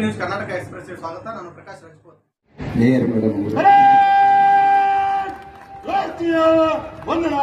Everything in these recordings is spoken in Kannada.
ನ್ಯೂಸ್ ಕರ್ನಾಟಕ ಎಕ್ಸ್ಪ್ರೆಸ್ ಸ್ವಾಗತ. ನಾನು ಪ್ರಕಾಶ್ ರಾಜ್ಪೂತ್. ಮೇಯರ್ ಮೇಡಮ್ ವಂದನಾ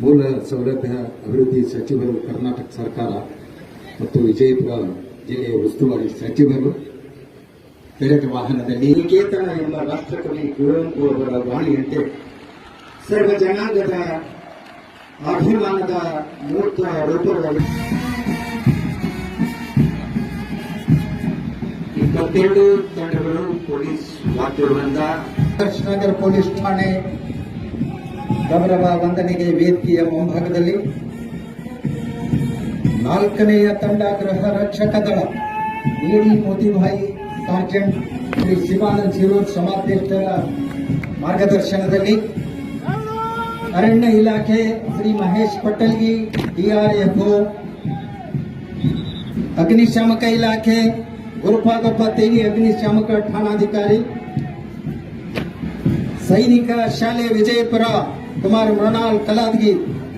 ಮೂಲ ಸೌಲಭ್ಯ ಅಭಿವೃದ್ಧಿ ಸಚಿವರು ಕರ್ನಾಟಕ ಸರ್ಕಾರ ಮತ್ತು ವಿಜಯಪುರ ಜಿಲ್ಲೆಯ ಉಸ್ತುವಾರಿ ಸಚಿವರು. ಪೆರೇಡ್ ವಾಹನದಲ್ಲಿ ನಿಕೇತನ ಎಂಬ ರಾಷ್ಟ್ರಕವಿ ಕುವೆಂಪು ಅವರ ವಾಣಿಯಂತೆ ಸರ್ವ ಜನಾಂಗದ ಅಭಿಮಾನದ ಮೂರ್ತ ರೂಪಗಳಲ್ಲಿ ಇಪ್ಪತ್ತೆರಡು ತಂಡಗಳು ಪೊಲೀಸ್ ವಾದ್ಯವೃಂದ ನಗರ ಪೊಲೀಸ್ ಠಾಣೆ ಗೌರವ ವಂದನೆಗೆ ವೇದಿಕೆಯ ಮುಂಭಾಗದಲ್ಲಿ ನಾಲ್ಕನೆಯ ತಂಡ ಗೃಹ ರಕ್ಷಕ ದಳ, ಎಡಿ ಮೋತಿಭಾಯಿ ಸಾರ್ಜೆಂಟ್ ಶ್ರೀ ಶಿವಾನಂದ್ ಶಿರೂರ್ ಸಮಾಧ್ಯಕ್ಷರ ಮಾರ್ಗದರ್ಶನದಲ್ಲಿ ಅರಣ್ಯ ಇಲಾಖೆ ಶ್ರೀ ಮಹೇಶ್ ಪಟಲ್ಗಿ ಡಿಆರ್ಎಫ್ಒ ಅಗ್ನಿಶಾಮಕ ಇಲಾಖೆ, ಗುರುಪಾದಪ್ಪ ತೇಗಿ ಅಗ್ನಿಶಾಮಕ ಠಾಣಾಧಿಕಾರಿ, ಸೈನಿಕ ಶಾಲೆ ವಿಜಯಪುರ ಕುಮಾರ್ ಮೃಣಾಲ್ ಕಲಾದ್ಗಿ,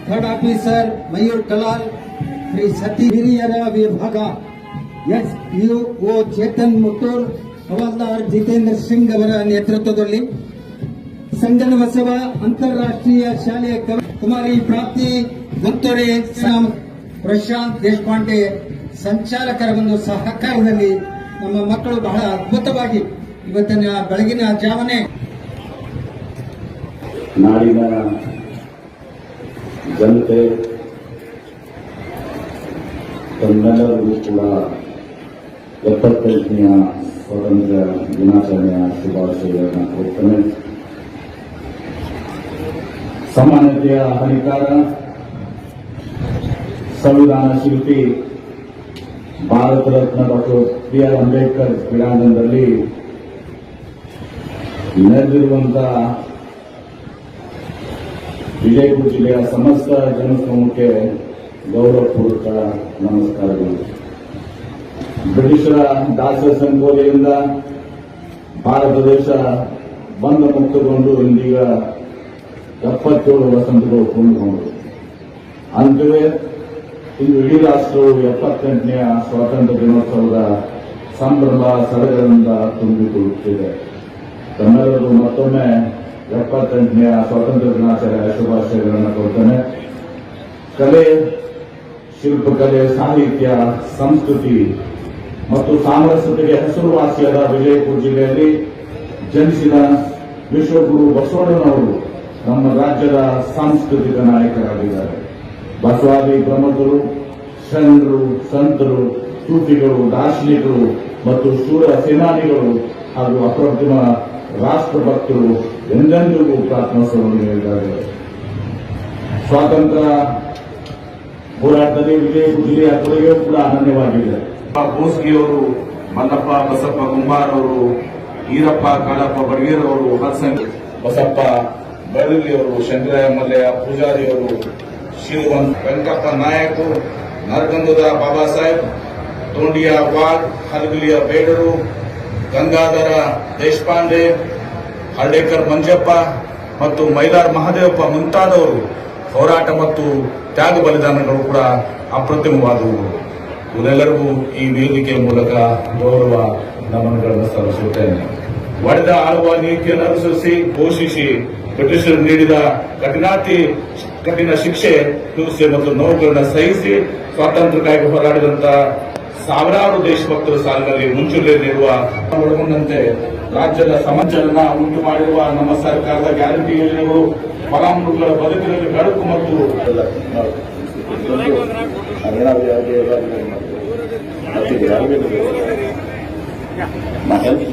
ಥರ್ಡ್ ಆಫೀಸರ್ ಮಯೂರ್ ಕಲಾಲ್, ಶ್ರೀ ಸತಿ ಹಿರಿಯರ ವಿಭಾಗ S U O Chetan Muttur, ಹವಾಲ್ದಾರ್ ಜಿತೇಂದ್ರ ಸಿಂಗ್ ಅವರ ನೇತೃತ್ವದಲ್ಲಿ ಸಂಗನ ಬಸವ ಅಂತಾರಾಷ್ಟ್ರೀಯ ಶಾಲೆಯ ಕುಮಾರಿ ಪ್ರಾಪ್ತಿ ಗುತ್ತೊರೆ ಸಾಮ್ ಪ್ರಶಾಂತ್ ದೇಶಪಾಂಡೆ ಸಂಚಾಲಕರ ಒಂದು ಸಹಕಾರದಲ್ಲಿ ನಮ್ಮ ಮಕ್ಕಳು ಬಹಳ ಅದ್ಭುತವಾಗಿ ಇವತ್ತಿನ ಬೆಳಗಿನ ಜಾವನೆ ನಾಡಿನ ಜನತೆ ತಮ್ಮೆಲ್ಲರಿಗೂ ಕೂಡ ಎಪ್ಪತ್ತೆಂಟನೆಯ ಸ್ವಾತಂತ್ರ್ಯ ದಿನಾಚರಣೆಯ ಶುಭಾಶಯಗಳನ್ನು ಕೊಡ್ತೇನೆ ಸಮಾನತೆಯ ಹರಿಕಾರ, ಸಂವಿಧಾನ ಶಿಲ್ಪಿ, Bharat Ratna doctor B R Ambedkar ಕ್ರೀಡಾಂಗಣದಲ್ಲಿ ನೆರೆದಿರುವಂತಹ ವಿಜಯಪುರ ಜಿಲ್ಲೆಯ ಸಮಸ್ತ ಜನಸಮೂಹಕ್ಕೆ ಗೌರವಪೂರ್ವಕ ನಮಸ್ಕಾರಗಳು. ಬ್ರಿಟಿಷರ ದಾಸ ಸಂಕೋಲೆಯಿಂದ ಭಾರತ ದೇಶ ಬಂದ ಮುಕ್ತಗೊಂಡು ಇಂದೀಗ ಎಪ್ಪತ್ತೇಳು ವಸಂತಗಳು ಪೂರ್ಣಗೊಂಡರು ಅಂತವೇ ಇಂದು ಇಡೀ ರಾಷ್ಟ್ರವು ಎಪ್ಪತ್ತೆಂಟನೆಯ ಸ್ವಾತಂತ್ರ್ಯ ದಿನೋತ್ಸವದ ಸಂಭ್ರಮ ಸಡಗರದಿಂದ ತುಂಬಿಕೊಳ್ಳುತ್ತಿದೆ. ತಮ್ಮೆಲ್ಲರೂ ಮತ್ತೊಮ್ಮೆ ಎಪ್ಪತ್ತೆಂಟನೆಯ ಸ್ವಾತಂತ್ರ್ಯ ದಿನಾಚರಣೆಯ ಶುಭಾಶಯಗಳನ್ನು ಕೊಡ್ತೇನೆ ಕಲೆ, ಶಿಲ್ಪಕಲೆ, ಸಾಹಿತ್ಯ, ಸಂಸ್ಕೃತಿ ಮತ್ತು ಸಾಮರಸ್ಯತೆಗೆ ಹೆಸರುವಾಸಿಯಾದ ವಿಜಯಪುರ ಜಿಲ್ಲೆಯಲ್ಲಿ ಜನಿಸಿದ ವಿಶ್ವಗುರು ಬಸವಣ್ಣನವರು ನಮ್ಮ ರಾಜ್ಯದ ಸಾಂಸ್ಕೃತಿಕ ನಾಯಕರಾಗಿದ್ದಾರೆ. ಬಸವಾದಿ ಪ್ರಮುಖರು ಶರಣರು, ಸಂತರು, ಸೂಫಿಗಳು, ದಾರ್ಶನಿಕರು ಮತ್ತು ಶೂರ ಸೇನಾನಿಗಳು ಹಾಗೂ ಅಪ್ರತಿಮ ರಾಷ್ಟ್ರಭಕ್ತರು ಎಂದೆಂದಿಗೂ ಪ್ರಾರ್ಥನೋತ್ಸವವನ್ನು ಹೇಳಿದ್ದಾರೆ. ಸ್ವಾತಂತ್ರ್ಯ ಹೋರಾಟದಲ್ಲಿ ವಿಜಯಪುರ ಜಿಲ್ಲೆಯ ಕೊಡುಗೆಯೂ ಕೂಡ ಅನನ್ಯವಾಗಿದೆ. ಬೋಸ್ಗಿಯವರು ಮಲ್ಲಪ್ಪ ಬಸಪ್ಪ ಕುಂಬಾರ್ ಅವರು ಈರಪ್ಪ ಕಾಳಪ್ಪ ಬಡಗೇರ್ ಅವರು ಹತ್ಸಂಗ್ ಬಸಪ್ಪ ಬೈರಳ್ಳಿ ಅವರು ಶಂಕರಯ್ಯ ಮಲ್ಲಯ್ಯ ಪೂಜಾರಿ ಅವರು ಶಿವವಂತ್ ವೆಂಕಪ್ಪ ನಾಯಕ್, ನರಗಂಧದ ಬಾಬಾ ಸಾಹೇಬ್, ತೋಂಡಿಯ ವಾಡ್ ಹಲಗಲಿಯ ಬೇಡರು ಗಂಗಾಧರ ದೇಶಪಾಂಡೆ ಹರ್ಡೇಕರ್ ಮಂಜಪ್ಪ ಮತ್ತು ಮೈಲಾರ್ ಮಹದೇವಪ್ಪ ಮುಂತಾದವರು ಹೋರಾಟ ಮತ್ತು ತ್ಯಾಗ ಬಲಿದಾನಗಳು ಕೂಡ ಅಪ್ರತಿಮವಾದವು. ಇವರೆಲ್ಲರಿಗೂ ಈ ವೇದಿಕೆಯ ಮೂಲಕ ಗೌರವ ನಮನಗಳನ್ನು ಸಲ್ಲಿಸುತ್ತೇನೆ. ಒಡೆದ ಆಳುವ ನೀತಿಯನ್ನು ಅನುಸರಿಸಿ ಘೋಷಿಸಿ ಬ್ರಿಟಿಷರು ನೀಡಿದ ಕಠಿಣಾತಿ ಕಠಿಣ ಶಿಕ್ಷೆ ಹಿಂಸೆ ಮತ್ತು ನೋವುಗಳನ್ನು ಸಹಿಸಿ ಸ್ವಾತಂತ್ರ್ಯಕ್ಕಾಗಿ ಹೋರಾಡಿದಂತ ಸಾವಿರಾರು ದೇಶಭಕ್ತರ ಸಾಲಿನಲ್ಲಿ ಮುಂಚೂಣಿಯಲ್ಲಿರುವ ಒಳಗೊಂಡಂತೆ ರಾಜ್ಯದ ಸಮಂಚಲನ ಉಂಟು ಮಾಡಿರುವ ನಮ್ಮ ಸರ್ಕಾರದ ಗ್ಯಾರಂಟಿ ಯೋಜನೆಗಳು ಫಲಾನುಭವಿಗಳ ಬದುಕಿನಲ್ಲಿ ಬೆಳಕು ಮತ್ತು ಹೆಲ್ತ್